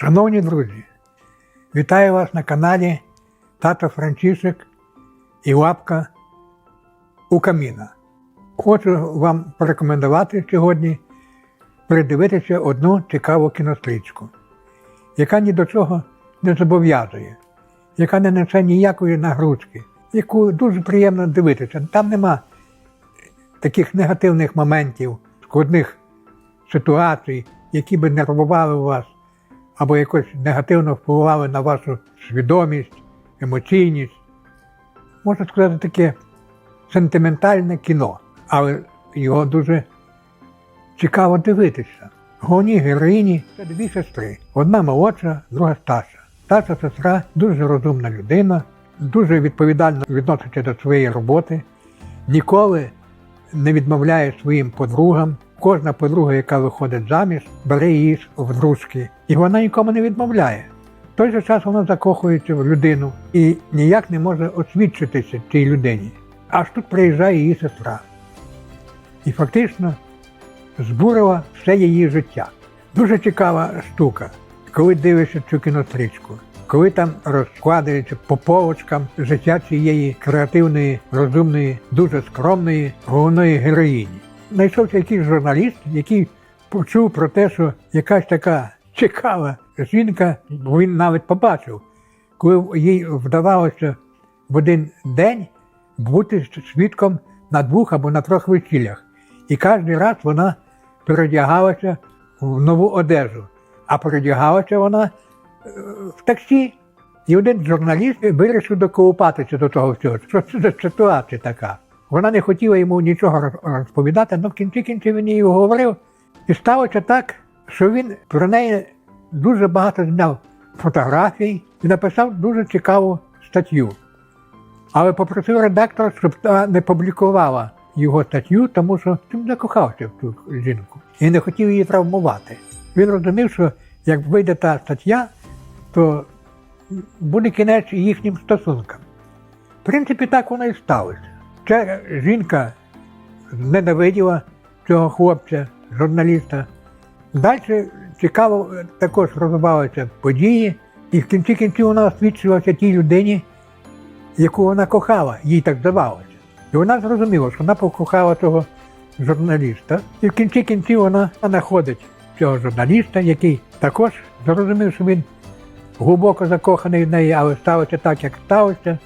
Шановні друзі, вітаю вас на каналі Тато Франчишек і Лапка у каміна. Хочу вам порекомендувати сьогодні передивитися одну цікаву кінострічку, яка ні до чого не зобов'язує, яка не несе ніякої нагрузки, яку дуже приємно дивитися. Там нема таких негативних моментів, складних ситуацій, які би нервували вас або якось негативно впливали на вашу свідомість, емоційність. Можна сказати, таке сентиментальне кіно, але його дуже цікаво дивитися. Головні героїні це дві сестри. Одна молодша, друга старша. Старша сестра дуже розумна людина, дуже відповідально відноситься до своєї роботи, ніколи не відмовляє своїм подругам. Кожна подруга, яка виходить заміж, бере її в дружки. І вона нікому не відмовляє. В той же час вона закохується в людину і ніяк не може освідчитися цій людині. Аж тут приїжджає її сестра. І фактично збурила все її життя. Дуже цікава штука, коли дивишся цю кінострічку, коли там розкладається по полочкам життя цієї креативної, розумної, дуже скромної головної героїні. Знайшовся якийсь журналіст, який почув про те, що якась така цікава жінка, бо він навіть побачив, коли їй вдавалося в один день бути свідком на двох або на трьох весіллях. І кожен раз вона передягалася в нову одежу, а передягалася вона е, в таксі. І один журналіст вирішив доколупатися до того всього. Що це за ситуація така? Вона не хотіла йому нічого розповідати, але в кінці кінці він їй говорив. І сталося так, що він про неї дуже багато зняв фотографій і написав дуже цікаву статтю. Але попросив редактора, щоб та не публікувала його статтю, тому що він закохався в ту жінку і не хотів її травмувати. Він розумів, що як вийде та стаття, то буде кінець їхнім стосункам. В принципі, так воно і сталося. Ця жінка ненавиділа цього хлопця, журналіста. Далі цікаво також розвивалися події, і в кінці кінців вона освідчилася тій людині, яку вона кохала, їй так здавалося. І вона зрозуміла, що вона покохала того журналіста, і в кінці кінців вона знаходить цього журналіста, який також зрозумів, що він глибоко закоханий в неї, але сталося так, як сталося.